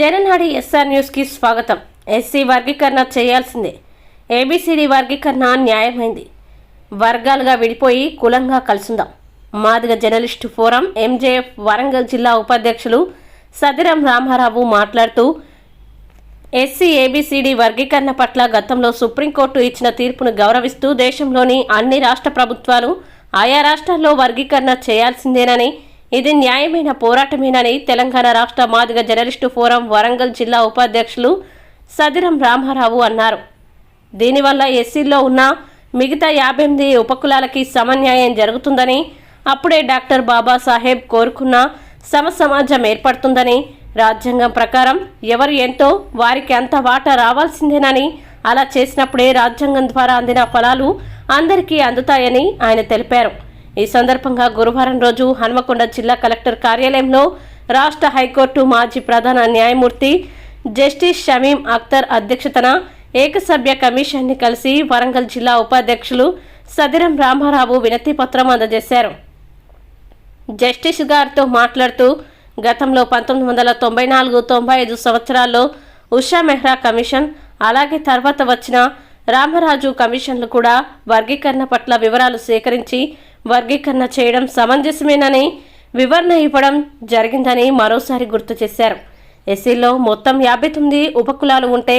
Jananadi SR న్యూస్కి స్వాగతం. SC వర్గీకరణ చేయాల్సిందే. ఏబిసిడి వర్గీకరణ న్యాయమైంది. వర్గాలుగా విడిపోయి కులంగా కలుసుందాం. Madiga Journalist Forum MJF Warangal జిల్లా ఉపాధ్యక్షులు సదిరం రామారావు మాట్లాడుతూ ఎస్సీ ఏబిసిడి వర్గీకరణ పట్ల గతంలో సుప్రీంకోర్టు ఇచ్చిన తీర్పును గౌరవిస్తూ దేశంలోని అన్ని రాష్ట్ర ప్రభుత్వాలు ఆయా రాష్ట్రాల్లో వర్గీకరణ చేయాల్సిందేనని ఇది న్యాయమైన పోరాటమేనని తెలంగాణ రాష్ట్ర మాదిగ జర్నలిస్టు ఫోరం వరంగల్ జిల్లా ఉపాధ్యక్షులు సదిరం రామారావు అన్నారు. దీనివల్ల ఎస్సీల్లో ఉన్న మిగతా యాభై ఎనిమిది ఉపకులాలకి సమన్యాయం జరుగుతుందని అప్పుడే డాక్టర్ బాబాసాహెబ్ కోరుకున్న సమసమాజం ఏర్పడుతుందని రాజ్యాంగం ప్రకారం ఎవరు ఎంతో వారికి అంత వాటా రావాల్సిందేనని అలా చేసినప్పుడే రాజ్యాంగం ద్వారా అందిన ఫలాలు అందరికీ అందుతాయని ఆయన తెలిపారు. ఈ సందర్భంగా గురువారం రోజు హన్మకొండ జిల్లా కలెక్టర్ కార్యాలయంలో రాష్ట్ర హైకోర్టు మాజీ ప్రధాన న్యాయమూర్తి జస్టిస్ షమీం అఖ్తర్ అధ్యక్షతన ఏకసభ్య కమిషన్ని కలిసి వరంగల్ జిల్లా ఉపాధ్యక్షులు సదిరం రామారావు వినతి పత్రం అందజేశారు. జస్టిస్ గారితో మాట్లాడుతూ గతంలో పంతొమ్మిది వందల తొంభై నాలుగు తొంభై ఐదు సంవత్సరాల్లో ఉషా మెహ్రా కమిషన్ అలాగే తర్వాత వచ్చిన రామరాజు కమిషన్లు కూడా వర్గీకరణ పట్ల వివరాలు సేకరించి వర్గీకరణ చేయడం సమంజసమేనని వివరణ ఇవ్వడం జరిగిందని మరోసారి గుర్తు చేశారు. ఎస్సీలో మొత్తం యాభై తొమ్మిది ఉపకులాలు ఉంటే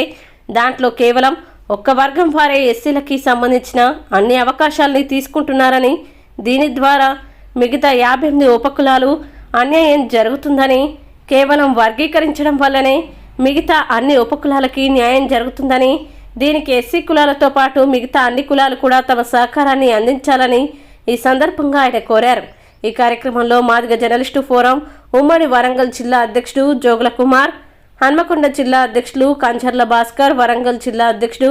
దాంట్లో కేవలం ఒక్క వర్గం వారే ఎస్సీలకి సంబంధించిన అన్ని అవకాశాలని తీసుకుంటున్నారని దీని ద్వారా మిగతా యాభై ఎనిమిది ఉపకులాలు అన్యాయం జరుగుతుందని కేవలం వర్గీకరించడం వల్లనే మిగతా అన్ని ఉపకులాలకి న్యాయం జరుగుతుందని దీనికి ఎస్సీ కులాలతో పాటు మిగతా అన్ని కులాలు కూడా తమ సహకారాన్ని అందించాలని ఈ సందర్భంగా ఆయన కోరారు. ఈ కార్యక్రమంలో మాదిగ జర్నలిస్టు ఫోరం ఉమ్మడి వరంగల్ జిల్లా అధ్యక్షుడు జోగుల కుమార్ హన్మకొండ జిల్లా అధ్యక్షులు కంచర్ల భాస్కర్ వరంగల్ జిల్లా అధ్యక్షుడు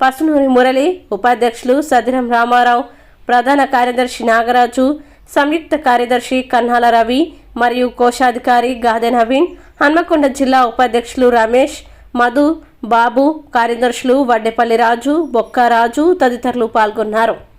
పసునూరి మురళి ఉపాధ్యక్షులు సదిరం రామారావు ప్రధాన కార్యదర్శి నాగరాజు సంయుక్త కార్యదర్శి కన్నాల రవి మరియు కోశాధికారి గాదె నవీన్ హన్మకొండ జిల్లా ఉపాధ్యక్షులు రమేష్ మధు బాబు కార్యదర్శులు వడ్డెపల్లి రాజు బొక్క రాజు తదితరులు పాల్గొన్నారు.